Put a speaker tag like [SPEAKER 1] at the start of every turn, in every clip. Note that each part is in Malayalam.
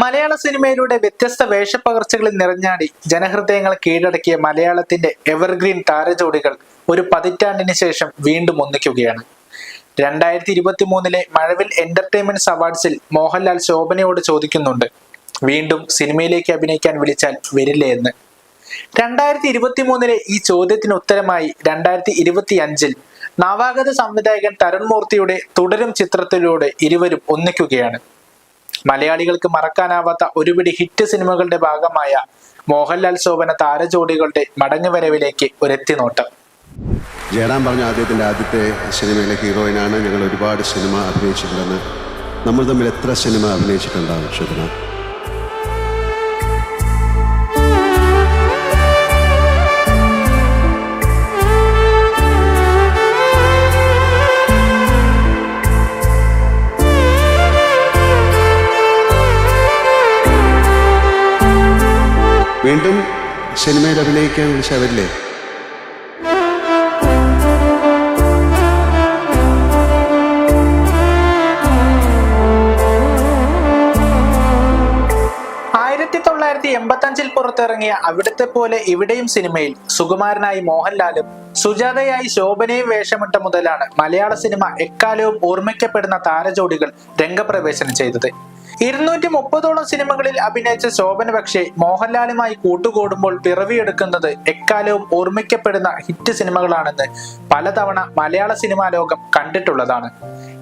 [SPEAKER 1] മലയാള സിനിമയിലൂടെ വ്യത്യസ്ത വേഷപ്പകർച്ചകളിൽ നിറഞ്ഞാടി ജനഹൃദയങ്ങൾ കീഴടക്കിയ മലയാളത്തിന്റെ എവർഗ്രീൻ താരജോഡികൾ ഒരു പതിറ്റാണ്ടിന് ശേഷം വീണ്ടും ഒന്നിക്കുകയാണ്. രണ്ടായിരത്തി ഇരുപത്തി മൂന്നിലെ മഴവിൽ എന്റർടൈൻമെന്റ് അവാർഡ്സിൽ മോഹൻലാൽ ശോഭനയോട് ചോദിക്കുന്നുണ്ട് വീണ്ടും സിനിമയിലേക്ക് അഭിനയിക്കാൻ വിളിച്ചാൽ വരില്ലേ എന്ന്? രണ്ടായിരത്തി ഇരുപത്തി മൂന്നിലെ ഈ ചോദ്യത്തിന് ഉത്തരമായി രണ്ടായിരത്തി ഇരുപത്തി അഞ്ചിൽ നവാഗത സംവിധായകൻ തരുൺ മൂർത്തിയുടെ തുടരും ചിത്രത്തിലൂടെ ഇരുവരും ഒന്നിക്കുകയാണ്. മലയാളികൾക്ക് മറക്കാനാവാത്ത ഒരുപിടി ഹിറ്റ് സിനിമകളുടെ ഭാഗമായ മോഹൻലാൽ ശോഭന താരജോഡികളുടെ മടങ്ങുവരവിലേക്ക് ഒരെത്തിനോട്ടം.
[SPEAKER 2] ജയറാം പറഞ്ഞ ആദ്യത്തിന്റെ ആദ്യത്തെ സിനിമയിലെ ഹീറോയിനാണ് ഞങ്ങൾ ഒരുപാട് സിനിമ അഭിനയിച്ചിട്ടുണ്ടെന്ന് നമ്മൾ തമ്മിൽ എത്ര സിനിമ അഭിനയിച്ചിട്ടുണ്ടാവും ശോഭന വീണ്ടും സിനിമയിൽ അഭിനയിക്കാൻ വിളിച്ചവരില്ലേ
[SPEAKER 1] ആയിരത്തി തൊള്ളായിരത്തി എൺപത്തി അഞ്ചിൽ പുറത്തിറങ്ങിയ അവിടുത്തെ പോലെ ഇവിടെയും സിനിമയിൽ സുകുമാരനായി മോഹൻലാലും സുജാതയായി ശോഭനയും വേഷമിട്ട മുതലാണ് മലയാള സിനിമ എക്കാലവും ഓർമ്മിക്കപ്പെടുന്ന താരജോഡികൾ രംഗപ്രവേശനം ചെയ്തത്. ഇരുന്നൂറ്റി മുപ്പതോളം സിനിമകളിൽ അഭിനയിച്ച ശോഭന പക്ഷേ മോഹൻലാലുമായി കൂട്ടുകൂടുമ്പോൾ പിറവിയെടുക്കുന്നത് എക്കാലവും ഓർമ്മിക്കപ്പെടുന്ന ഹിറ്റ് സിനിമകളാണെന്ന് പലതവണ മലയാള സിനിമാ ലോകം കണ്ടിട്ടുള്ളതാണ്.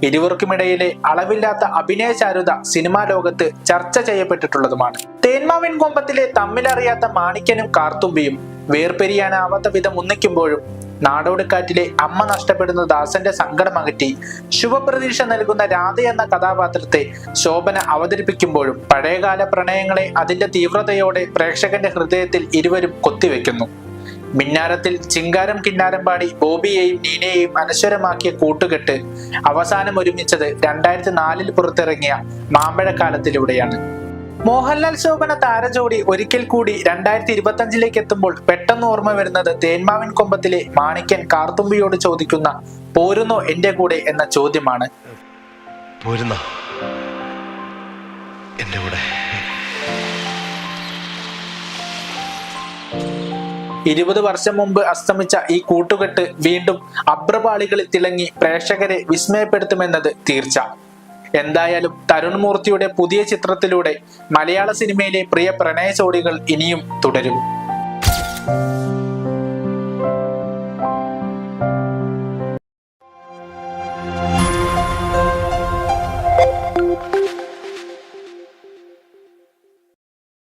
[SPEAKER 1] ഇരുവർക്കുമിടയിലെ അളവില്ലാത്ത അഭിനയ ചാരുത സിനിമാ ലോകത്ത് ചർച്ച ചെയ്യപ്പെട്ടിട്ടുള്ളതുമാണ്. തേന്മാവിൻ കൊമ്പത്തിലെ തമ്മിലറിയാത്ത മാണിക്കനും കാർത്തുമ്പിയും വേർപെരിയാനാവാത്ത വിധം ഒന്നിക്കുമ്പോഴും നാടോടിക്കാറ്റിലെ അമ്മ നഷ്ടപ്പെടുന്ന ദാസന്റെ സങ്കടം അകറ്റി ശുഭപ്രതീക്ഷ നൽകുന്ന രാധ എന്ന കഥാപാത്രത്തെ ശോഭന അവതരിപ്പിക്കുമ്പോഴും പഴയകാല പ്രണയങ്ങളെ അതിന്റെ തീവ്രതയോടെ പ്രേക്ഷകന്റെ ഹൃദയത്തിൽ ഇരുവരും കൊത്തിവെക്കുന്നു. മിന്നാരത്തിൽ ചിങ്കാരം കിന്നാരം പാടി ബോബിയെയും നീനയെയും അനശ്വരമാക്കിയ കൂട്ടുകെട്ട് അവസാനം ഒരുമിച്ചത് രണ്ടായിരത്തി നാലിൽ പുറത്തിറങ്ങിയ മാമ്പഴക്കാലത്തിലൂടെയാണ്. മോഹൻലാൽ ശോഭന താരജോഡി ഒരിക്കൽ കൂടി രണ്ടായിരത്തി ഇരുപത്തി അഞ്ചിലേക്ക് എത്തുമ്പോൾ പെട്ടെന്ന് ഓർമ്മ വരുന്നത് തേന്മാവിൻ കൊമ്പത്തിലെ മാണിക്യൻ കാർത്തുമ്പിയോട് ചോദിക്കുന്ന പോരുന്നോ എന്റെ കൂടെ എന്ന ചോദ്യമാണ്.
[SPEAKER 3] പോരുന്ന? കൂടെ.
[SPEAKER 1] ഇരുപത് വർഷം മുമ്പ് അസ്തമിച്ച ഈ കൂട്ടുകെട്ട് വീണ്ടും അഭ്രപാളികളിൽ തിളങ്ങി പ്രേക്ഷകരെ വിസ്മയപ്പെടുത്തുമെന്നത് തീർച്ച. എന്തായാലും തരുൺ മൂർത്തിയുടെ പുതിയ ചിത്രത്തിലൂടെ മലയാള സിനിമയിലെ പ്രിയ പ്രണയ ജോഡികൾ ഇനിയും തുടരും.